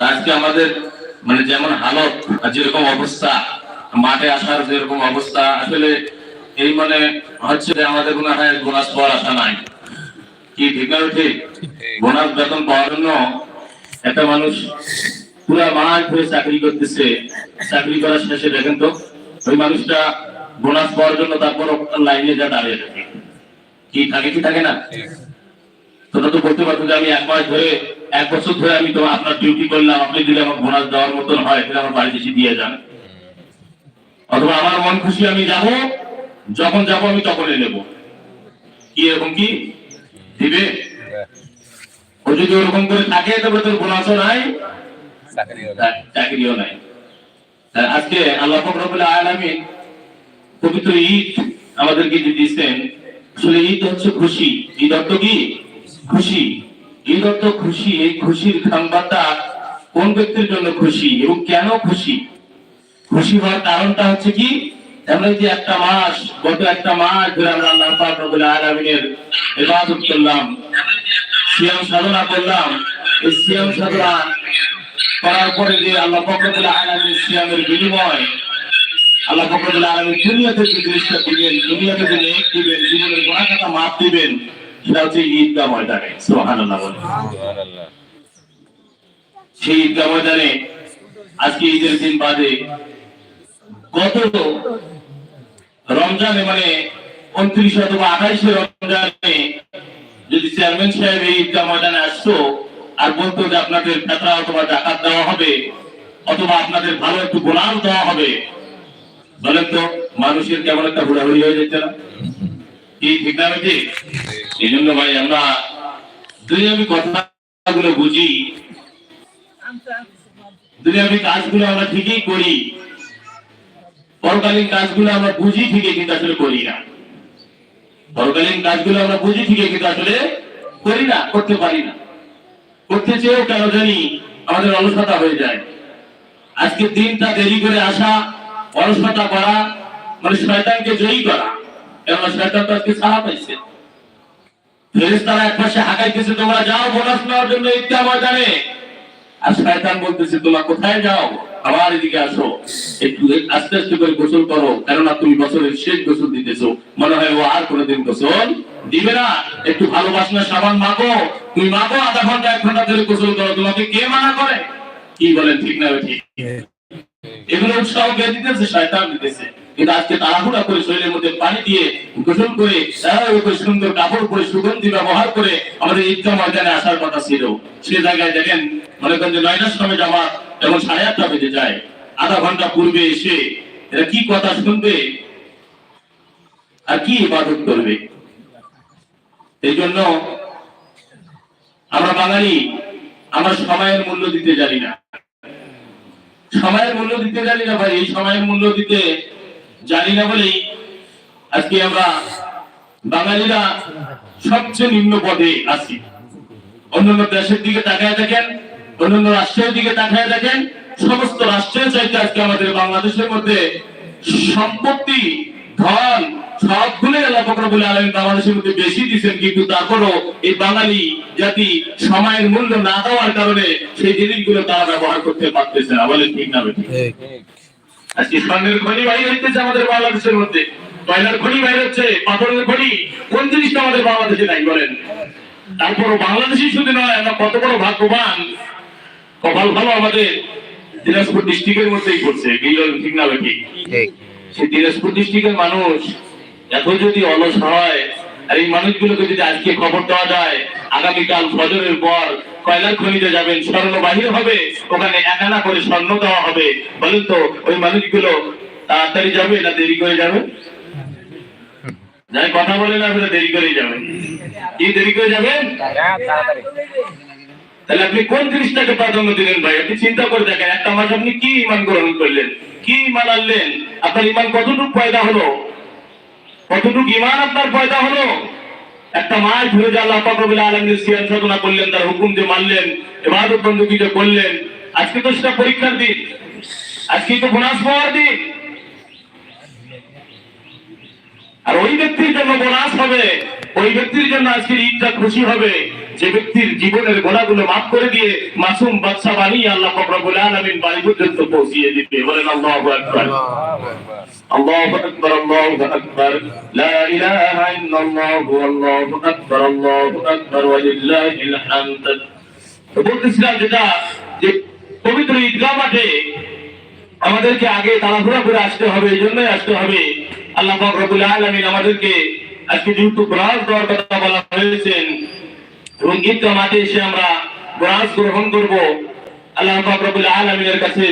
আজকে আমাদের মানে যেমন হালত যেরকম অবস্থা মাঠে আসার যেরকম অবস্থা আসলে এই মানে হচ্ছে যে আমাদের কোনো হয় বোনাস পাওয়ার আশা নাই। কি ঠিক না ঠিক? বোনাস বেতন পাওয়ার জন্য একটা মানুষ পুরা মাস ধরে চাকরি করতেছে চাকরি করার শেষে দেখেন তো ওই মানুষটা বোনাস পাওয়ার জন্য তারপর লাইনে যা দাঁড়িয়ে থাকে। কি থাকে কি থাকে না? তোমরা তো বলতে পারতো যে আমি এক মাস ধরে এক বছর ধরে আমি তো আপনার ডিউটি করলাম আপনি দিলে আমার বোনাস দেওয়ার মতন হয় তাহলে আমার বাড়িতে এসে দিয়ে যান। অথবা আমার মন খুশি আমি যাব যখন যাব আমি তখনই নেব। কি এরকম কি? দিবে? ও যদি ওরকম করে থাকে তবে তোর বোনাসও নাই চাকরিও নাই। তা আজকে আল্লাহ ফকরবুল আলমিন পবিত্র ঈদ আমাদেরকে যে দিচ্ছেন আসলে ঈদ হচ্ছে খুশি। ঈদ অর্থ কি? খুশি। অর্থ খুশি, এই খুশির সংবাদটা কোন ব্যক্তির জন্য খুশি এবং কেন খুশি? খুশি হওয়ার কারণটা হচ্ছে কি? আমরা যে একটা মাস, গত একটা মাস ধরে আমরা আল্লাহ পাক ইবাদত করলাম, সিয়াম সাধনা করলাম। এই সিয়াম সাধনা করার পরে যে আল্লাহ পাক রব্বুল আলামিনের সিয়ামের বিনিময়, আল্লাহ পাক দুনিয়াতে যে জিনিসটা দিবেন, দুনিয়াতে যে নেক দিবেন, জীবনের খাতা মাফ দিবেন সেটা হচ্ছে ঈদগাহ ময়দানে সেই ঈদগাহ ময়দানে আজকে ঈদের দিন বাদে গত রমজানে মানে উনত্রিশ অথবা আঠাইশে রমজানে যদি চেয়ারম্যান সাহেব এই ঈদগাহ ময়দানে আসতো আর বলতো যে আপনাদের ফেতরা অথবা জাকাত দেওয়া হবে অথবা আপনাদের ভালো একটু গোলাম দেওয়া হবে বলেন তো মানুষের কেমন একটা হুড়াহুড়ি হয়ে যাচ্ছে না? কি ঠিক না এই জন্য ভাই আমরা দুনিয়াবি কথাগুলো বুঝি। দুনিয়াবি কাজগুলো আমরা ঠিকই করি। পরকালীন কাজগুলো আমরা বুঝি ঠিকই, কিন্তু আসলে করি না। পরকালীন কাজগুলো আমরা বুঝি ঠিকই, কিন্তু আসলে করি না, করতে পারি না। করতে চেয়েও কেন জানি আমাদের অলসতা হয়ে যায়। আজকে দিনটা দেরি করে আসা, অলসতা করা মানে শয়তানকে জয়ী করা। কেননা শয়তান তো আজকে সাহা পাইছে। ফেরেশতারা এক পাশে হাঁকাইতেছে তোমরা যাও বোনাস নেওয়ার জন্য ঈদগাহ ময়দানে। আর শয়তান বলতেছে তোমরা কোথায় যাও? আমার এদিকে আসো। একটু আস্তে আস্তে করে গোসল করো কেননা তুমি বছরের শেষ গোসল দিতেছো। মনে হয় ও আর কোনোদিন গোসল দিবে না। একটু ভালোবাসনা সাবান মাগো তুমি মাগো আধা ঘণ্টা এক ঘণ্টা ধরে গোসল করো। তোমাকে কে মানা করে? কি বলেন ঠিক না ঠিক? এগুলো উৎসাহ কে দিতেছে? শয়তান দিতেছে। কিন্তু আজকে তাড়াহুড়া করে শরীরের মধ্যে পানি দিয়ে গোসল করে ওই সুন্দর কাপড় পরে সুগন্ধি ব্যবহার করে আমাদের ঈদগাহ ময়দানে আসার কথা ছিল। সে জায়গায় দেখেন, মনে করেন যে নয়টার সময় জামাত এবং সাড়ে আটটা বেজে যায়। আধা ঘণ্টা পূর্বে এসে এরা কি কথা শুনবে আর কি ইবাদত করবে? এই জন্য আমরা বাঙালি, আমরা সময়ের মূল্য দিতে জানি না। সময়ের মূল্য দিতে জানি না ভাই, এই সময়ের মূল্য দিতে জানি না বলেই আজকে আমরা বাঙালিরা সবচেয়ে নিম্ন পদে আছি। অন্যান্য দেশের দিকে তাকায় দেখেন, অন্যান্য রাষ্ট্রের দিকে তাকায় দেখেন, সমস্ত রাষ্ট্রের চাইতে আজকে আমাদের বাংলাদেশের মধ্যে সম্পত্তি, ধন সবগুলোই আল্লাহ ফকরবুল আলম বাংলাদেশের মধ্যে বেশি দিচ্ছেন কিন্তু তারপরও এই বাঙালি জাতি সময়ের মূল্য না দেওয়ার কারণে সেই জিনিসগুলো তারা ব্যবহার করতে পারতেছে না। বলে ঠিক না বেঠিক? স্বর্ণের খনি বাইরে হইতেছে আমাদের বাংলাদেশের মধ্যে। কয়লার খনি বাইরে হচ্ছে পাথরের খনি। কোন জিনিসটা আমাদের বাংলাদেশে নাই বলেন? তারপরও বাংলাদেশই শুধু নয় আমরা কত বড় ভাগ্যবান। কপাল ভালো আমাদের। দিনাজপুর ডিস্ট্রিক্টের মধ্যেই পড়ছে ঠিক না সেই দিনাজপুর ডিস্ট্রিক্টের মানুষ এত যদি অলস হয় আর এই মানুষগুলোকে যদি আজকে খবর দেওয়া যায়, আগামীকাল ফজরের পর কয়লার খনিতে যাবেন, স্বর্ণ বাহির হবে, ওখানে এক আনা করে স্বর্ণ দেওয়া হবে। বলেন তো, ওই মানুষগুলো তাড়াতাড়ি যাবে না দেরি করে যাবে? যাই কথা বলে না আপনারা দেরি করে যাবেন কি দেরি করে যাবেন তাহলে আপনি কোন জিনিসটাকে প্রাধান্য দিলেন ভাই? আপনি চিন্তা করে দেখেন, একটা মাস আপনি কি ইমান গ্রহণ করলেন? কি ইমান আনলেন? আপনার ইমান কতটুকু পয়দা হলো? কতটুকু ইমান আপনার পয়দা হলো? একটা মাছ ধরে যে আল্লাহ পাকবিল আলমীর সিয়ান সাধনা করলেন, তার হুকুম যে মানলেন এবাদত যে করলেন, আজকে তো সেটা পরীক্ষার দিন, আজকে তো বোনাস পাওয়ার দিন। আর ওই ব্যক্তির জন্য বোনাস হবে, ওই ব্যক্তির জন্য আজকের ঈদটা খুশি হবে। যে ব্যক্তির জীবনের গোনাগুলো মাফ করে দিয়ে মাসুম বাদশা বানিয়ে আল্লাহ রব্বুল আলামিন বাড়ি পর্যন্ত পৌঁছিয়ে দিবে বলেন আল্লাহু আকবার الله أكبر الله أكبر لا إله إلا الله والله أكبر الله أكبر ولله الحمد তো বলতেছিলাম যেটা যে পবিত্র ঈদগাহ মাঠে আমাদেরকে আগে তাড়াহুড়া করে আসতে হবে এই জন্যই আসতে হবে আল্লাহ পাক রব্বুল আলামিন আমাদেরকে আজকে যেহেতু ব্রাজ দেওয়ার কথা বলা হয়েছেন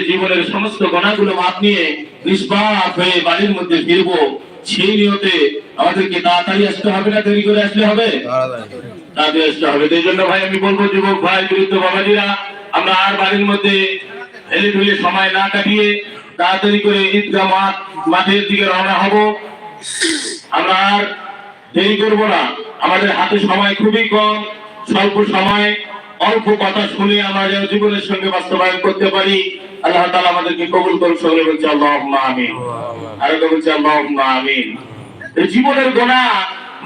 জীবনের সমস্ত গুনাহগুলো মাপ নিয়ে হয়ে বাড়ির মধ্যে ফিরবো। সেই নিয়তে আমাদেরকে তাড়াতাড়ি আসতে হবে না করে আসলে হবে? তাড়াতাড়ি আসতে হবে। এই জন্য ভাই, আমি বলব, যুবক ভাই, বৃদ্ধ বাবাজিরা, আমরা আর বাড়ির মধ্যে হেলে সময় না কাটিয়ে তাড়াতাড়ি করে ঈদগাহ মাঠ, মাঠের দিকে রওনা হব। আমরা আর দেরি করব না। আমাদের হাতে সময় খুবই কম। স্বল্প সময় অল্প কথা শুনে আমরা যেন জীবনের সঙ্গে বাস্তবায়ন করতে পারি। আল্লাহ তাআলা আমাদেরকে কবুল করুন সকলে বলছি, আল্লাহুম্মা আমিন। আর বলছি, আল্লাহুম্মা আমিন। জীবনের গোনা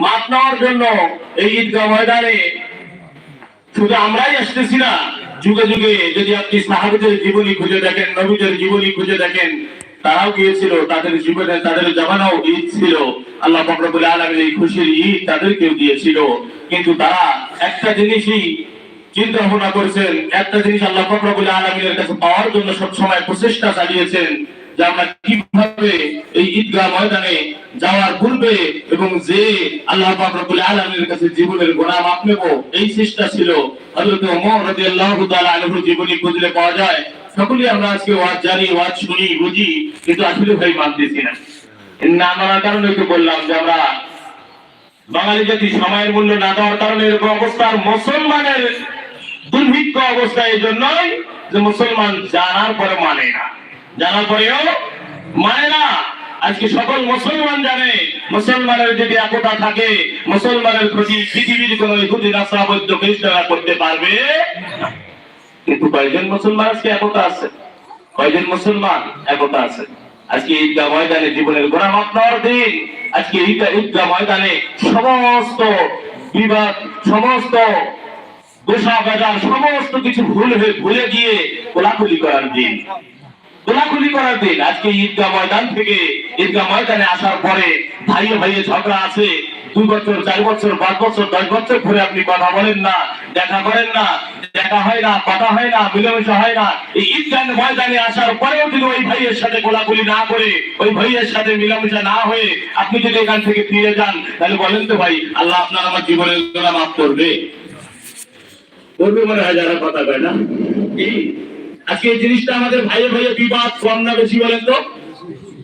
মাপ নেওয়ার জন্য এই ঈদগাহ ময়দানে শুধু আমরাই আসতেছি না, যুগে যুগে যদি আপনি সাহাবিদের জীবনী খুঁজে দেখেন, নবীদের জীবনী খুঁজে দেখেন, তারাও গিয়েছিল, তাদের জীবনে, তাদের জামানাও ঈদ ছিল। আল্লাহ ফকরবুল আলমের এই খুশির ঈদ তাদেরকেও দিয়েছিল। কিন্তু তারা একটা জিনিসই চিন্তা ভাবনা করেছেন, একটা জিনিস আল্লাহ ফকরবুল আলমিনের কাছে পাওয়ার জন্য সবসময় প্রচেষ্টা চালিয়েছেন যে আমরা কীভাবে এই ঈদগাহ ময়দানে যাওয়ার পূর্বে এবং যে আল্লাহ রব্বুল আলামিনের কাছে জীবনের গোনা মাপ নেব, এই চেষ্টা ছিল। হযরত ওমর রাদিয়াল্লাহু তাআলা আনহুর জীবনী খুঁজলে পাওয়া যায়, সকলেই আমরা আজকে ওয়াজ জানি, ওয়াজ শুনি, বুঝি, কিন্তু আসলে ভাই মানতেছি না। না মানার কারণে তো বললাম যে আমরা বাঙালি জাতি সময়ের মূল্য না দেওয়ার কারণে এরকম অবস্থার মুসলমানের দুর্ভিক্ষ অবস্থা এই জন্যই যে মুসলমান জানার পরে মানে না। জানার পরেও মানে না। আজকে সকল মুসলমান জানে, মুসলমানের যদি একতা থাকে, মুসলমানের প্রতি পৃথিবীর কোন ইহুদি, নাসরা বৈদ্য খ্রিস্টানরা করতে পারবে। কিন্তু কয়েকজন মুসলমান আজকে একতা আছে? কয়েকজন মুসলমান একতা আছে? আজকে ঈদগাহ ময়দানে জীবনের গোড়া মাত্রার দিন। আজকে ঈদগাহ ময়দানে সমস্ত বিবাদ, সমস্ত গোসা বাজার সমস্ত কিছু ভুল হয়ে ভুলে গিয়ে কোলাকুলি করার দিন। কোলাকুলি করার দিন। আজকে ঈদগাহ ময়দান থেকে ঈদগাহ ময়দানে আসার পরে ভাইয়ে ভাইয়ে ঝগড়া আছে। দুই বছর, চার বছর, পাঁচ বছর, দশ বছর ধরে আপনি কথা বলেন না, দেখা করেন না। দেখা হয় না, কথা হয় না, মিলেমিশে হয় না। এই ঈদগাহ ময়দানে আসার পরেও যদি ওই ভাইয়ের সাথে কোলাকুলি না করে, ওই ভাইয়ের সাথে মিলামিশা না হয়ে আপনি যদি এখান থেকে ফিরে যান, তাহলে বলেন তো ভাই, আল্লাহ আপনার আমার জীবনের গোনা মাফ করবে। করবে মনে হয় যারা কথা কয় না? আজকে এই জিনিসটা আমাদের ভাইয়ে ভাইয়ে বিবাদ কম না বেশি বলেন তো?